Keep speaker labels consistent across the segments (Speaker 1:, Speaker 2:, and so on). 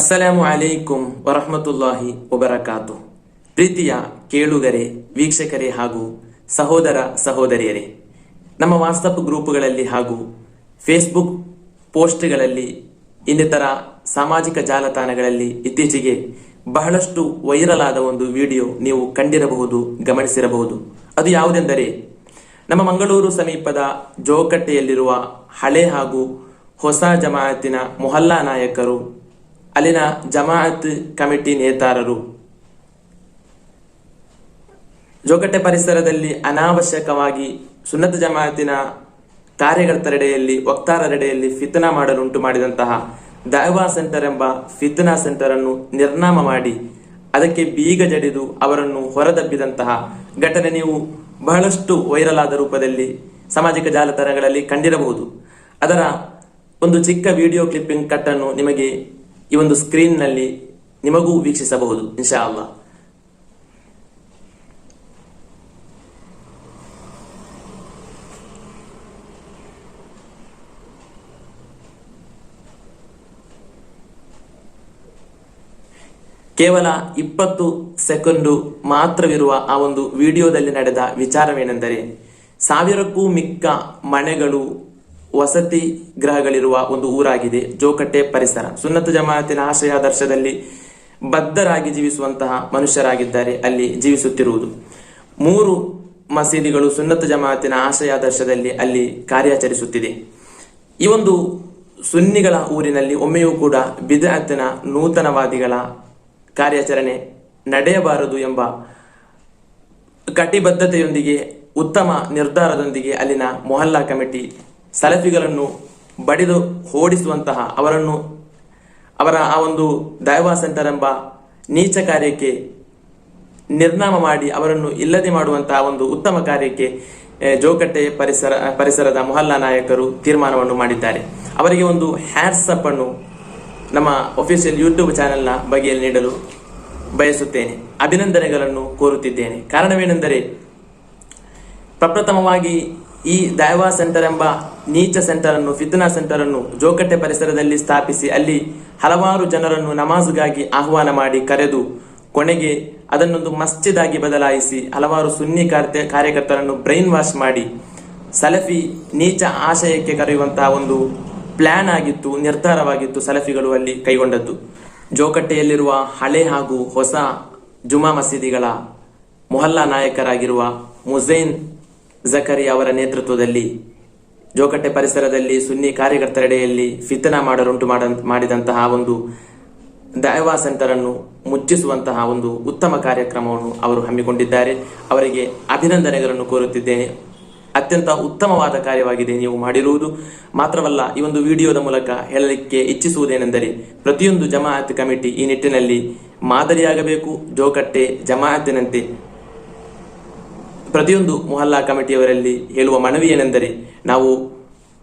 Speaker 1: ಅಸ್ಸಲಾಮು ಅಲೈಕುಂ ವರಹಮತುಲ್ಲಾಹಿ ಒಬರಕಾತು ಪ್ರೀತಿಯ ಕೇಳುಗರೆ, ವೀಕ್ಷಕರೇ ಹಾಗೂ ಸಹೋದರ ಸಹೋದರಿಯರೇ, ನಮ್ಮ ವಾಟ್ಸಪ್ ಗ್ರೂಪ್ಗಳಲ್ಲಿ ಹಾಗೂ ಫೇಸ್ಬುಕ್ ಪೋಸ್ಟ್ಗಳಲ್ಲಿ, ಇನ್ನಿತರ ಸಾಮಾಜಿಕ ಜಾಲತಾಣಗಳಲ್ಲಿ ಇತ್ತೀಚೆಗೆ ಬಹಳಷ್ಟು ವೈರಲ್ ಆದ ಒಂದು ವಿಡಿಯೋ ನೀವು ಕಂಡಿರಬಹುದು, ಗಮನಿಸಿರಬಹುದು. ಅದು ಯಾವುದೆಂದರೆ, ನಮ್ಮ ಮಂಗಳೂರು ಸಮೀಪದ ಜೋಕಟ್ಟೆಯಲ್ಲಿರುವ ಹಳೆ ಹಾಗೂ ಹೊಸ ಜಮಾಯತಿನ ಮೊಹಲ್ಲಾ ನಾಯಕರು ಅಲ್ಲಿನ ಜಮಾಅತ್ ಕಮಿಟಿ ನೇತಾರರು. ಜೋಕಟ್ಟೆ ಪರಿಸರದಲ್ಲಿ ಅನಾವಶ್ಯಕವಾಗಿ ಸುನ್ನತ ಜಮಾಯತಿನ ಕಾರ್ಯಕರ್ತರೆಡೆಯಲ್ಲಿ ವಕ್ತಾರರೆಡೆಯಲ್ಲಿ ಫಿತನಾ ಮಾಡಲುಂಟು ಮಾಡಿದಂತಹ ದೈವಾ ಸೆಂಟರ್ ಎಂಬ ಫಿತನಾ ಸೆಂಟರ್ ಅನ್ನು ನಿರ್ನಾಮ ಮಾಡಿ, ಅದಕ್ಕೆ ಬೀಗ ಜಡಿದು ಅವರನ್ನು ಹೊರದಬ್ಬಿದಂತಹ ಘಟನೆ ನೀವು ಬಹಳಷ್ಟು ವೈರಲ್ ಆದ ರೂಪದಲ್ಲಿ ಸಾಮಾಜಿಕ ಜಾಲತಾಣಗಳಲ್ಲಿ ಕಂಡಿರಬಹುದು. ಅದರ ಒಂದು ಚಿಕ್ಕ ವಿಡಿಯೋ ಕ್ಲಿಪ್ಪಿಂಗ್ ಕಟ್ಟನ್ನು ನಿಮಗೆ ಈ ಒಂದು ಸ್ಕ್ರೀನ್ನಲ್ಲಿ ನಿಮಗೂ ವೀಕ್ಷಿಸಬಹುದು ಇನ್ಶಾ ಅಲ್ಲ ಕೇವಲ ಇಪ್ಪತ್ತು ಸೆಕೆಂಡು ಮಾತ್ರವಿರುವ ಆ ಒಂದು ವಿಡಿಯೋದಲ್ಲಿ ನಡೆದ ವಿಚಾರವೇನೆಂದರೆ, ಸಾವಿರಕ್ಕೂ ಮಿಕ್ಕ ಮನೆಗಳು ವಸತಿ ಗೃಹಗಳಿರುವ ಒಂದು ಊರಾಗಿದೆ, ಜೋಕಟ್ಟೆ ಪರಿಸರ. ಸುನ್ನತ ಜಮಾತಿನ ಆಶಯ ದರ್ಶದಲ್ಲಿ ಬದ್ಧರಾಗಿ ಜೀವಿಸುವಂತಹ ಮನುಷ್ಯರಾಗಿದ್ದಾರೆ, ಅಲ್ಲಿ ಜೀವಿಸುತ್ತಿರುವುದು. ಮೂರು ಮಸೀದಿಗಳು ಸುನ್ನತ ಜಮಾತಿನ ಆಶಯ ದರ್ಶದಲ್ಲಿ ಅಲ್ಲಿ ಕಾರ್ಯಾಚರಿಸುತ್ತಿದೆ. ಈ ಒಂದು ಸುನ್ನಿಗಳ ಊರಿನಲ್ಲಿ ಒಮ್ಮೆಯೂ ಕೂಡ ಬಿದಾತಿನ ನೂತನವಾದಿಗಳ ಕಾರ್ಯಾಚರಣೆ ನಡೆಯಬಾರದು ಎಂಬ ಕಟಿಬದ್ಧತೆಯೊಂದಿಗೆ, ಉತ್ತಮ ನಿರ್ಧಾರದೊಂದಿಗೆ ಅಲ್ಲಿನ ಮೊಹಲ್ಲಾ ಕಮಿಟಿ ಸಲಫಿಗಳನ್ನು ಬಡಿದು ಓಡಿಸುವಂತಹ ಅವರನ್ನು ಅವರ ಆ ಒಂದು ದೈವಾ ಸೆಂಟರ್ ಎಂಬ ನೀಚ ಕಾರ್ಯಕ್ಕೆ ನಿರ್ನಾಮ ಮಾಡಿ ಅವರನ್ನು ಇಲ್ಲದೆ ಮಾಡುವಂತಹ ಒಂದು ಉತ್ತಮ ಕಾರ್ಯಕ್ಕೆ ಜೋಕಟ್ಟೆ ಪರಿಸರ, ಪರಿಸರದ ಮೊಹಲ್ಲಾ ನಾಯಕರು ತೀರ್ಮಾನವನ್ನು ಮಾಡಿದ್ದಾರೆ. ಅವರಿಗೆ ಒಂದು ಹ್ಯಾಟ್ಸಪ್ ಅನ್ನು ನಮ್ಮ ಒಫಿಷಿಯಲ್ ಯೂಟ್ಯೂಬ್ ಚಾನೆಲ್ನ ಬಗೆಯಲ್ಲಿ ನೀಡಲು ಬಯಸುತ್ತೇನೆ. ಅಭಿನಂದನೆಗಳನ್ನು ಕೋರುತ್ತಿದ್ದೇನೆ. ಕಾರಣವೇನೆಂದರೆ, ಪ್ರಪ್ರಥಮವಾಗಿ ಈ ದೈವಾ ಸೆಂಟರ್ ಎಂಬ ನೀಚ ಸೆಂಟರ್ ಅನ್ನು, ಫಿತ್ನಾ ಸೆಂಟರ್ ಅನ್ನು ಜೋಕಟ್ಟೆ ಪರಿಸರದಲ್ಲಿ ಸ್ಥಾಪಿಸಿ ಅಲ್ಲಿ ಹಲವಾರು ಜನರನ್ನು ನಮಾಜ್ಗಾಗಿ ಆಹ್ವಾನ ಮಾಡಿ ಕರೆದು ಕೊನೆಗೆ ಅದನ್ನೊಂದು ಮಸ್ಜಿದ್ ಆಗಿ ಬದಲಾಯಿಸಿ ಹಲವಾರು ಸುನ್ನಿ ಕಾರ್ಯ ಕಾರ್ಯಕರ್ತರನ್ನು ಬ್ರೈನ್ ವಾಶ್ ಮಾಡಿ ಸಲಫಿ ನೀಚ ಆಶಯಕ್ಕೆ ಕರೆಯುವಂತಹ ಒಂದು ಪ್ಲಾನ್ ಆಗಿತ್ತು, ನಿರ್ಧಾರವಾಗಿತ್ತು ಸಲಫಿಗಳು ಅಲ್ಲಿ ಕೈಗೊಂಡದ್ದು. ಜೋಕಟ್ಟೆಯಲ್ಲಿರುವ ಹಳೆ ಹಾಗೂ ಹೊಸ ಜುಮಾ ಮಸೀದಿಗಳ ಮೊಹಲ್ಲಾ ನಾಯಕರಾಗಿರುವ ಮುಜೈನ್ ಜಕರಿ ಅವರ ನೇತೃತ್ವದಲ್ಲಿ ಜೋಕಟ್ಟೆ ಪರಿಸರದಲ್ಲಿ ಸುನ್ನಿ ಕಾರ್ಯಕರ್ತರೆಡೆಯಲ್ಲಿ ಫಿತನಾ ಮಾಡರುಂಟು ಮಾಡ, ಮಾಡಿದಂತಹ ಒಂದು ದಯವಾ ಸೆಂಟರ್ ಅನ್ನು ಮುಚ್ಚಿಸುವಂತಹ ಒಂದು ಉತ್ತಮ ಕಾರ್ಯಕ್ರಮವನ್ನು ಅವರು ಹಮ್ಮಿಕೊಂಡಿದ್ದಾರೆ. ಅವರಿಗೆ ಅಭಿನಂದನೆಗಳನ್ನು ಕೋರುತ್ತಿದ್ದೇನೆ. ಅತ್ಯಂತ ಉತ್ತಮವಾದ ಕಾರ್ಯವಾಗಿದೆ ನೀವು ಮಾಡಿರುವುದು. ಮಾತ್ರವಲ್ಲ, ಈ ಒಂದು ವಿಡಿಯೋದ ಮೂಲಕ ಹೇಳಲಿಕ್ಕೆ ಇಚ್ಛಿಸುವುದೇನೆಂದರೆ, ಪ್ರತಿಯೊಂದು ಜಮಾಅತ್ ಕಮಿಟಿ ಈ ನಿಟ್ಟಿನಲ್ಲಿ ಮಾದರಿಯಾಗಬೇಕು. ಜೋಕಟ್ಟೆ ಜಮಾಅತ್ತಿನಂತೆ ಪ್ರತಿಯೊಂದು ಮೊಹಲ್ಲಾ ಕಮಿಟಿಯವರಲ್ಲಿ ಹೇಳುವ ಮನವಿ ಏನೆಂದರೆ ನಾವು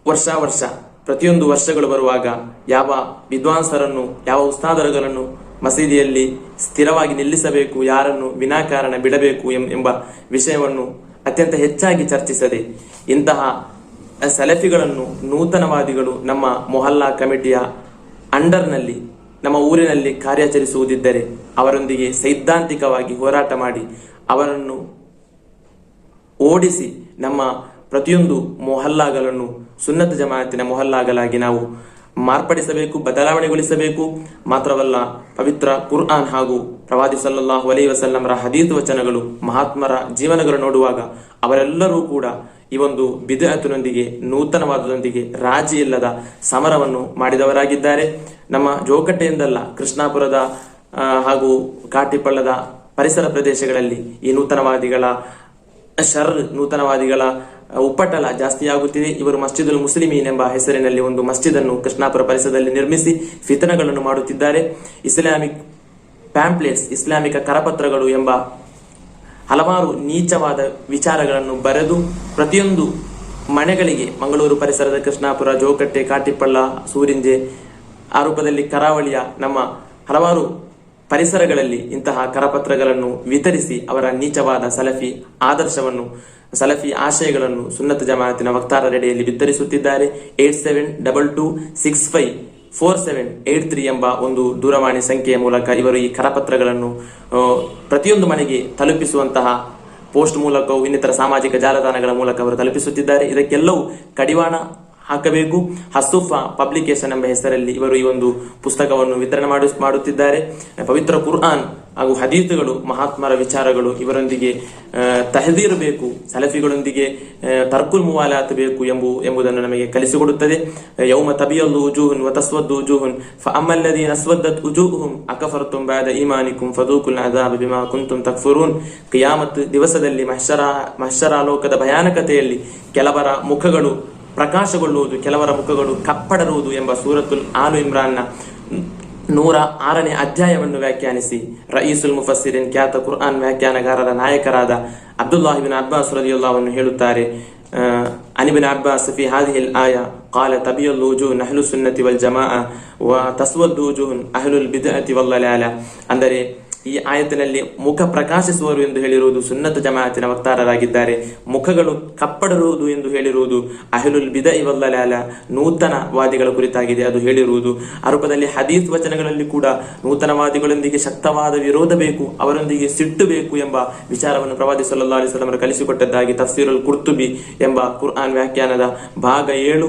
Speaker 1: ವರ್ಷ ವರ್ಷ ಪ್ರತಿಯೊಂದು ವರ್ಷಗಳು ಬರುವಾಗ ಯಾವ ವಿದ್ವಾಂಸರನ್ನು, ಯಾವ ಉಸ್ತಾದರುಗಳನ್ನು ಮಸೀದಿಯಲ್ಲಿ ಸ್ಥಿರವಾಗಿ ನಿಲ್ಲಿಸಬೇಕು, ಯಾರನ್ನು ವಿನಾಕಾರಣ ಬಿಡಬೇಕು ಎಂಬ ವಿಷಯವನ್ನು ಅತ್ಯಂತ ಹೆಚ್ಚಾಗಿ ಚರ್ಚಿಸದೆ ಇಂತಹ ಸೆಲೆಫಿಗಳನ್ನು ನೂತನವಾದಿಗಳು ನಮ್ಮ ಮೊಹಲ್ಲಾ ಕಮಿಟಿಯ ಅಂಡರ್ನಲ್ಲಿ, ನಮ್ಮ ಊರಿನಲ್ಲಿ ಕಾರ್ಯಾಚರಿಸುವುದಿದ್ದರೆ ಅವರೊಂದಿಗೆ ಸೈದ್ಧಾಂತಿಕವಾಗಿ ಹೋರಾಟ ಮಾಡಿ ಅವರನ್ನು ಓಡಿಸಿ ನಮ್ಮ ಪ್ರತಿಯೊಂದು ಮೊಹಲ್ಲಾಗಲನ್ನು ಸುನ್ನತ ಜಮಾಅತಿನ ಮೊಹಲ್ಲಾಗಲಾಗಿ ನಾವು ಮಾರ್ಪಡಿಸಬೇಕು, ಬದಲಾವಣೆಗೊಳಿಸಬೇಕು. ಮಾತ್ರವಲ್ಲ, ಪವಿತ್ರ ಕುರ್ಆನ್ ಹಾಗೂ ಪ್ರವಾದಿ ಸಲ್ಲಲ್ಲಾಹು ಅಲೈ ವಸಲ್ಲಮರ ಹದೀತ್ ವಚನಗಳು ಮಹಾತ್ಮರ ಜೀವನಗಳು ನೋಡುವಾಗ ಅವರೆಲ್ಲರೂ ಕೂಡ ಈ ಒಂದು ಬಿದಅತಿನೊಂದಿಗೆ ನೂತನವಾದದೊಂದಿಗೆ ರಾಜಿ ಇಲ್ಲದ ಸಮರವನ್ನು ಮಾಡಿದವರಾಗಿದ್ದಾರೆ. ನಮ್ಮ ಜೋಕಟ್ಟೆಯಿಂದಲ್ಲ ಕೃಷ್ಣಾಪುರದ ಹಾಗೂ ಕಾಟಿಪಳ್ಳದ ಪರಿಸರ ಪ್ರದೇಶಗಳಲ್ಲಿ ಈ ನೂತನವಾದಿಗಳ ಶರ್ ನೂತನವಾದಿಗಳ ಉಪ್ಪಟಲ ಜಾಸ್ತಿಯಾಗುತ್ತಿದೆ. ಇವರು ಮಸ್ಜಿದುಲ್ ಮುಸ್ಲಿಮೀನ್ ಎಂಬ ಹೆಸರಿನಲ್ಲಿ ಒಂದು ಮಸ್ಜಿದ್ ಅನ್ನು ಕೃಷ್ಣಾಪುರ ಪರಿಸರದಲ್ಲಿ ನಿರ್ಮಿಸಿ ಫಿತನಗಳನ್ನು ಮಾಡುತ್ತಿದ್ದಾರೆ. ಇಸ್ಲಾಮಿಕ್ ಪ್ಯಾಂಪ್ಲೆಟ್ಸ್, ಇಸ್ಲಾಮಿಕ ಕರಪತ್ರಗಳು ಎಂಬ ಹಲವಾರು ನೀಚವಾದ ವಿಚಾರಗಳನ್ನು ಬರೆದು ಪ್ರತಿಯೊಂದು ಮನೆಗಳಿಗೆ ಮಂಗಳೂರು ಪರಿಸರದ ಕೃಷ್ಣಾಪುರ, ಜೋಕಟ್ಟೆ ಕಾಟಿಪಳ್ಳ ಸೂರಿಂಜೆ ಆ ರೂಪದಲ್ಲಿ ಕರಾವಳಿಯ ನಮ್ಮ ಹಲವಾರು ಪರಿಸರಗಳಲ್ಲಿ ಇಂತಹ ಕರಪತ್ರಗಳನ್ನು ವಿತರಿಸಿ ಅವರ ನೀಚವಾದ ಸಲಫಿ ಆದರ್ಶವನ್ನು, ಸಲಫಿ ಆಶಯಗಳನ್ನು ಸುನ್ನತ ಜಮಾತಿನ ವಕ್ತಾರರೆಡೆಯಲ್ಲಿ ವಿತರಿಸುತ್ತಿದ್ದಾರೆ eight seven double two six five four seven eight three ಎಂಬ ಒಂದು ದೂರವಾಣಿ ಸಂಖ್ಯೆಯ ಮೂಲಕ ಇವರು ಈ ಕರಪತ್ರಗಳನ್ನು ಪ್ರತಿಯೊಂದು ಮನೆಗೆ ತಲುಪಿಸುವಂತಹ ಪೋಸ್ಟ್ ಮೂಲಕವೂ ಇನ್ನಿತರ ಸಾಮಾಜಿಕ ಜಾಲತಾಣಗಳ ಮೂಲಕ ಅವರು ತಲುಪಿಸುತ್ತಿದ್ದಾರೆ. ಇದಕ್ಕೆಲ್ಲವೂ ಕಡಿವಾಣ ಹಾಕಬೇಕು. ಹಸುಫ ಪಬ್ಲಿಕೇಶನ್ ಎಂಬ ಹೆಸರಲ್ಲಿ ಇವರು ಈ ಒಂದು ಪುಸ್ತಕವನ್ನು ವಿತರಣೆ ಮಾಡಿ ಮಾಡುತ್ತಿದ್ದಾರೆ. ಪವಿತ್ರ ಕುರ್ಆನ್ ಹಾಗೂ ಹದೀತುಗಳು ಮಹಾತ್ಮರ ವಿಚಾರಗಳು ಇವರೊಂದಿಗೆ ಆ, ತಹದೀರ್ ಬೇಕು ಸಲಫಿಗಳೊಂದಿಗೆ ತರ್ಕುಲ್ ಮುವಾಲಾತ್ ಬೇಕು ಎಂಬು ಎಂಬುದನ್ನು ನಮಗೆ ಕಲಿಸಿಕೊಡುತ್ತದೆ. ಯೌಮ ತಬಿಯಲ್ಲು ಉಜೂಹುನ್ ಉಜುಹುನ್ ಫ ಉಜೂಹುನ್ ನಸ್ವದ್ದತ್ ಅಕಫರ್ ತುಂಬಾದ ಇಮಾನಿ ಕುಂ ಫದೂಕುಲ್ ಅದಾಬ ಬಿಮಾ ಕುಂತುಂ ತಕ್ಫುರೂನ್. ಕಿಯಾಮತ್ ದಿವಸದಲ್ಲಿ ಮಹಶರ ಮಹಶರಾಲೋಕದ ಭಯಾನಕತೆಯಲ್ಲಿ ಕೆಲವರ ಮುಖಗಳು ಪ್ರಕಾಶಗೊಳ್ಳುವುದು ಕೆಲವರ ಮುಖಗಳು ಕಪ್ಪಡರುವುದು ಎಂಬ ಸೂರತುಲ್ ಆಲು ಇಮ್ರಾನ್ನ ನೂರ ಆರನೇ ಅಧ್ಯಾಯವನ್ನು ವ್ಯಾಖ್ಯಾನಿಸಿ ರಯೀಸುಲ್ ಮುಫಸ್ಸಿರಿನ್ ಖ್ಯಾತ ಕುರ್ಆನ್ ವ್ಯಾಖ್ಯಾನಗಾರರ ನಾಯಕರಾದ ಅಬ್ದುಲ್ಲಾಹಿಬಿನ್ ಅಬ್ಬಾಸ್ ರದಿಯುಲ್ಲಾಹವನ್ನು ಹೇಳುತ್ತಾರೆ ಆ, ಅನಿಬಿನ್ ಅಬ್ಬಾಸ್ ಫಿ ಹಾದಿಹಿಲ್ ಆಯ قال تبيض وجوه أهل السنة والجماعة وتسود وجوه أهل البدعة والضلالة ಅಂದರೆ ಈ ಆಯತ್ತಿನಲ್ಲಿ ಮುಖ ಪ್ರಕಾಶಿಸುವರು ಎಂದು ಹೇಳಿರುವುದು ಸುನ್ನತ ಜಮಾಯತಿನ ವಕ್ತಾರರಾಗಿದ್ದಾರೆ. ಮುಖಗಳು ಕಪ್ಪಡರುವುದು ಎಂದು ಹೇಳಿರುವುದು ಅಹಿಲುಲ್ ಬಿದ ಇವಲ್ಲಲಾಲ ನೂತನವಾದಿಗಳ ಕುರಿತಾಗಿದೆ ಅದು ಹೇಳಿರುವುದು. ಆರೋಪದಲ್ಲಿ ರೂಪದಲ್ಲಿ ಹದೀಸ್ ವಚನಗಳಲ್ಲಿ ಕೂಡ ನೂತನವಾದಿಗಳೊಂದಿಗೆ ಶಕ್ತವಾದ ವಿರೋಧ ಬೇಕು, ಅವರೊಂದಿಗೆ ಸಿಟ್ಟು ಬೇಕು ಎಂಬ ವಿಚಾರವನ್ನು ಪ್ರವಾದಿ ಸಲ್ಲಾ ಅಲಿಸ್ಲಾಮರು ಕಲಿಸಿಕೊಟ್ಟದ್ದಾಗಿ ತಫ್ಸೀರುಲ್ ಕುರ್ತುಬಿ ಎಂಬ ಕುರ್ಆನ್ ವ್ಯಾಖ್ಯಾನದ ಭಾಗ ಏಳು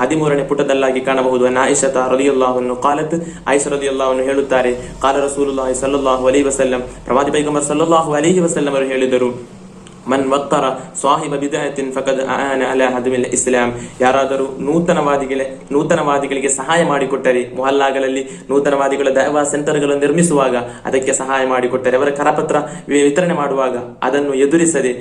Speaker 1: ಹದಿಮೂರನೇ ಪುಟದಲ್ಲಾಗಿ ಕಾಣಬಹುದು. ನಾಯಿಷತ ರಲಿಯುಲ್ಲಾಹನ್ನು ಕಾಲತ್ ಆಯಿಷ ರಲಿಯುಲ್ಲಾಹನ್ನು ಹೇಳುತ್ತಾರೆ. ಕಾಲ ರಸೂಲುಲ್ಲಾಹಿ ಸಲ್ಲಲ್ಲಾಹು ಅಲೈಹಿ ವಸಲ್ಲಂ ಪ್ರವಾದಿ ಪೈಗಂಬರ್ ಸಲ್ಲಲ್ಲಾಹು ಅಲೈಹಿ ವಸಲ್ಲಂ ಅವರು ಹೇಳಿದರು ಮನ್ ವಕ್ಕರ ಸ್ವಾಹಿಬ ಬಿದಾಯತಿನ್ ಫಕದ್ ಆನ ಅಲ ಹದಮಿಲ್ ಇಸ್ಲಾಂ. ಯಾರಾದರೂ ನೂತನವಾದಿಗಳೇ ನೂತನವಾದಿಗಳಿಗೆ ಸಹಾಯ ಮಾಡಿಕೊಟ್ಟರೆ, ಮೊಹಲ್ಲಾಗಳಲ್ಲಿ ನೂತನವಾದಿಗಳ ದೈವಾ ಸೆಂಟರ್ಗಳನ್ನು ನಿರ್ಮಿಸುವಾಗ ಅದಕ್ಕೆ ಸಹಾಯ ಮಾಡಿಕೊಟ್ಟರೆ, ಅವರ ಕರಪತ್ರ ವಿತರಣೆ ಮಾಡುವಾಗ ಅದನ್ನು ಎದುರಿಸದೆ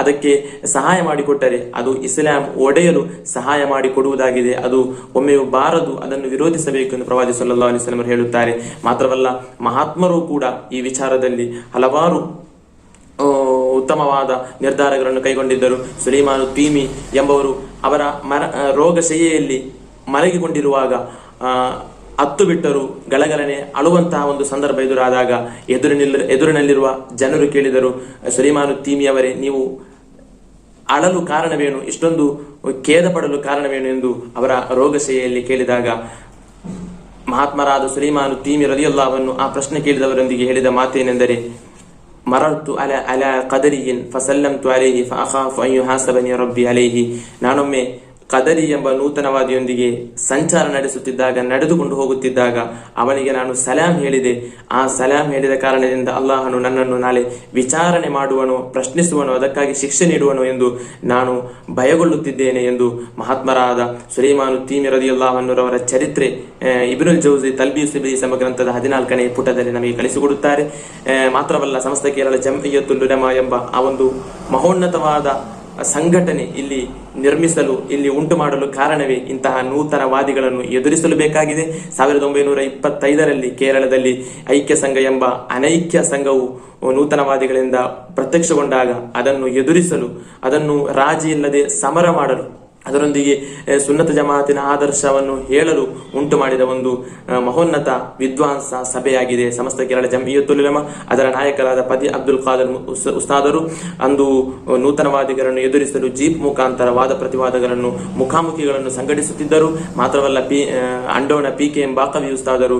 Speaker 1: ಅದಕ್ಕೆ ಸಹಾಯ ಮಾಡಿಕೊಟ್ಟರೆ ಅದು ಇಸ್ಲಾಂ ಒಡೆಯಲು ಸಹಾಯ ಮಾಡಿಕೊಡುವುದಾಗಿದೆ. ಅದು ಒಮ್ಮೆಯೂ ಬಾರದು, ಅದನ್ನು ವಿರೋಧಿಸಬೇಕು ಎಂದು ಪ್ರವಾದಿ ಸಲ್ಲಾ ಅಲಿಸ್ಲಾಮರು ಹೇಳುತ್ತಾರೆ. ಮಾತ್ರವಲ್ಲ, ಮಹಾತ್ಮರು ಕೂಡ ಈ ವಿಚಾರದಲ್ಲಿ ಹಲವಾರು ಉತ್ತಮವಾದ ನಿರ್ಧಾರಗಳನ್ನು ಕೈಗೊಂಡಿದ್ದರು. ಸುಲೈಮಾನು ತೀಮಿ ಎಂಬವರು ಅವರ ಮರ ರೋಗ ರೋಗಶಯ್ಯೆಯಲ್ಲಿ ಮಲಗಿಕೊಂಡಿರುವಾಗ ಆ, ಹತ್ತು ಬಿಟ್ಟರು ಗಳಗಲನೆ ಅಳುವಂತಹ ಒಂದು ಸಂದರ್ಭ ಎದುರಾದಾಗ ಎದುರಿನಿಲ್ಲ ಎದುರಿನಲ್ಲಿರುವ ಜನರು ಕೇಳಿದರು ಸುಲೈಮಾನು ತೀಮಿಯವರೇ ನೀವು ಅಳಲು ಕಾರಣವೇನು? ಇಷ್ಟೊಂದು ಖೇದ ಪಡಲು ಕಾರಣವೇನು ಎಂದು ಅವರ ರೋಗಶೆಯಲ್ಲಿ ಕೇಳಿದಾಗ ಮಹಾತ್ಮರಾದ ಸುಲೈಮಾನು ತೀಮಿ ರದಿಯಲ್ಲಾವನ್ನು ಆ ಪ್ರಶ್ನೆ ಕೇಳಿದವರೊಂದಿಗೆ ಹೇಳಿದ ಮಾತೇನೆಂದರೆ ಮರರ್ತು ಅಲ ಅಲ ಕದರಿಯಿನ್ ಫಸಲ್ಲಂತು ಅಲೇಹಿ ಫಅಖಾಫು ಅನ್ ಯುಹಾಸಬನಿ ರಬ್ಬಿ ಅಲೇಹಿ ನಾನೊಮ್ಮೆ ಕದರಿ ಎಂಬ ನೂತನವಾದಿಯೊಂದಿಗೆ ಸಂಚಾರ ನಡೆಸುತ್ತಿದ್ದಾಗ, ನಡೆದುಕೊಂಡು ಹೋಗುತ್ತಿದ್ದಾಗ ಅವನಿಗೆ ನಾನು ಸಲಾಂ ಹೇಳಿದೆ. ಆ ಸಲಾಂ ಹೇಳಿದ ಕಾರಣದಿಂದ ಅಲ್ಲಾಹನು ನನ್ನನ್ನು ನಾಳೆ ವಿಚಾರಣೆ ಮಾಡುವನು, ಪ್ರಶ್ನಿಸುವನು, ಅದಕ್ಕಾಗಿ ಶಿಕ್ಷೆ ನೀಡುವನು ಎಂದು ನಾನು ಭಯಗೊಳ್ಳುತ್ತಿದ್ದೇನೆ ಎಂದು ಮಹಾತ್ಮರಾದ ಸುಲೈಮಾನು ತೀಮಿ ಅವರ ಚರಿತ್ರೆ ಇಬ್ರುಲ್ ಜೌಜಿ ತಲ್ಬಿ ಸುಬಿ ಎಂಬ ಗ್ರಂಥದ ಹದಿನಾಲ್ಕನೇ ಪುಟದಲ್ಲಿ ನಮಗೆ ಕಳಿಸಿಕೊಡುತ್ತಾರೆ ಮಾತ್ರವಲ್ಲ, ಸಮಸ್ತ ಕೇರಳ ಜಂಇಯತ್ತುಲ್ ಉಲಮಾ ಎಂಬ ಆ ಒಂದು ಮಹೋನ್ನತವಾದ ಸಂಘಟನೆ ಇಲ್ಲಿ ನಿರ್ಮಿಸಲು, ಇಲ್ಲಿ ಉಂಟು ಮಾಡಲು ಕಾರಣವೇ ಇಂತಹ ನೂತನವಾದಿಗಳನ್ನು ಎದುರಿಸಲು ಬೇಕಾಗಿದೆ. ಸಾವಿರದ ಒಂಬೈನೂರ ಇಪ್ಪತ್ತೈದರಲ್ಲಿ ಕೇರಳದಲ್ಲಿ ಐಕ್ಯ ಸಂಘ ಎಂಬ ಅನೈಕ್ಯ ಸಂಘವು ನೂತನವಾದಿಗಳಿಂದ ಪ್ರತ್ಯಕ್ಷಗೊಂಡಾಗ ಅದನ್ನು ಎದುರಿಸಲು, ಅದನ್ನು ರಾಜಿ ಇಲ್ಲದೆ ಸಮರ ಮಾಡಲು ಅದರೊಂದಿಗೆ ಸುನ್ನತ ಜಮಾತಿನ ಆದರ್ಶವನ್ನು ಹೇಳಲು ಉಂಟು ಮಾಡಿದ ಒಂದು ಮಹೋನ್ನತ ವಿದ್ವಾಂಸ ಸಭೆಯಾಗಿದೆ. ಸಮಸ್ತ ಕೇರಳ ಜಮಿಯತ್ತುಲಿಲಮ ಅದರ ನಾಯಕರಾದ ಪದಿ ಅಬ್ದುಲ್ ಖಾದರ್ ಉಸ್ತಾದರು. ಅಂದು ನೂತನವಾದಿಗಳನ್ನು ಎದುರಿಸಲು ಜೀಪ್ ಮುಖಾಂತರ ವಾದ ಪ್ರತಿವಾದಗಳನ್ನು, ಮುಖಾಮುಖಿಗಳನ್ನು ಸಂಘಟಿಸುತ್ತಿದ್ದರು. ಮಾತ್ರವಲ್ಲ, ಪಿ ಅಂಡೋಣ ಪಿ ಕೆ ಎಂ ಬಾಕವಿ ಉಸ್ತಾದರು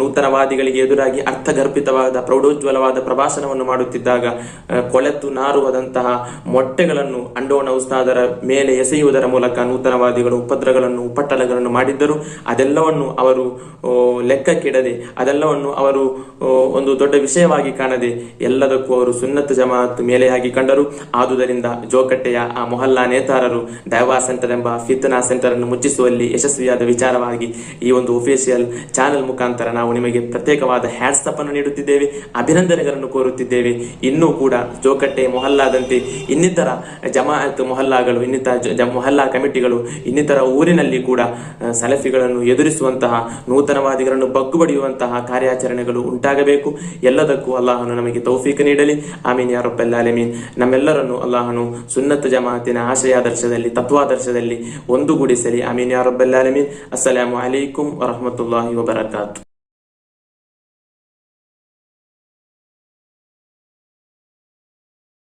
Speaker 1: ನೂತನವಾದಿಗಳಿಗೆ ಎದುರಾಗಿ ಅರ್ಥಗರ್ಭಿತವಾದ, ಪ್ರೌಢೋಜ್ವಲವಾದ ಪ್ರಭಾಷಣವನ್ನು ಮಾಡುತ್ತಿದ್ದಾಗ ಕೊಳೆತು ನಾರುವದಂತಹ ಮೊಟ್ಟೆಗಳನ್ನು ಅಂಡೋಣ ಉಸ್ತಾದರ ಮೇಲೆ ಎಸೆಯುವುದರ ಮೂಲಕ ನೂತನವಾದಿಗಳು ಉಪದ್ರಗಳನ್ನು, ಉಪಟಳಗಳನ್ನು ಮಾಡಿದ್ದರು. ಅದೆಲ್ಲವನ್ನು ಅವರು ಲೆಕ್ಕಕ್ಕಿಡದೆ, ಅದೆಲ್ಲವನ್ನು ಅವರು ಒಂದು ದೊಡ್ಡ ವಿಷಯವಾಗಿ ಕಾಣದೆ ಎಲ್ಲದಕ್ಕೂ ಅವರು ಸುನ್ನತ್ ಜಮಾತ್ ಮೇಲೆಯಾಗಿ ಕಂಡರು. ಆದುದರಿಂದ ಜೋಕಟ್ಟೆಯ ಆ ಮೊಹಲ್ಲಾ ನೇತಾರರು ದೈವಾ ಸೆಂಟರ್ ಎಂಬ ಫಿತ್ನಾ ಸೆಂಟರ್ ಅನ್ನು ಮುಚ್ಚಿಸುವಲ್ಲಿ ಯಶಸ್ವಿಯಾದ ವಿಚಾರವಾಗಿ ಈ ಒಂದು ಒಫಿಷಿಯಲ್ ಚಾನೆಲ್ ಮುಖಾಂತರ ನಾವು ನಿಮಗೆ ಪ್ರತ್ಯೇಕವಾದ ಹ್ಯಾಟ್ಸಪ್ ಅನ್ನು ನೀಡುತ್ತಿದ್ದೇವೆ, ಅಭಿನಂದನೆಗಳನ್ನು ಕೋರುತ್ತಿದ್ದೇವೆ. ಇನ್ನೂ ಕೂಡ ಜೋಕಟ್ಟೆ ಮೊಹಲ್ಲಾದಂತೆ ಇನ್ನಿತರ ಜಮಾಅತ್ ಮೊಹಲ್ಲಾಗಳು ಇನ್ನಿತರ ಜ- ಮೊಹಲ್ಲಾ ಕಮಿಟಿಗಳು, ಇನ್ನಿತರ ಊರಿನಲ್ಲಿ ಕೂಡ ಸಲಫಿಗಳನ್ನು ಎದುರಿಸುವಂತಹ, ನೂತನವಾದಿಗಳನ್ನು ಬಗ್ಗು ಬಡಿಯುವಂತಹ ಕಾರ್ಯಾಚರಣೆಗಳು ಉಂಟಾಗಬೇಕು. ಎಲ್ಲದಕ್ಕೂ ಅಲ್ಲಾಹನು ನಮಗೆ ತೌಫೀಕ್ ನೀಡಲಿ. ಆಮೀನ್ ರಬ್ಬಲ್ ಆಲಮೀನ್. ನಮ್ಮೆಲ್ಲರನ್ನು ಅಲ್ಲಾಹನು ಸುನ್ನತ್ ಜಮಾತಿನ ಆಶಯಾದರ್ಶದಲ್ಲಿ ತತ್ವಾದರ್ಶದಲ್ಲಿ ಒಂದುಗೂಡಿಸಲಿ. ಆಮೀನ್ ರಬ್ಬಲ್ ಆಲಮೀನ್. ಅಸ್ಸಲಾಮು ಅಲೈಕುಂ ವರಹಮತುಲ್ಲಾಹಿ ವಬರಕಾತು.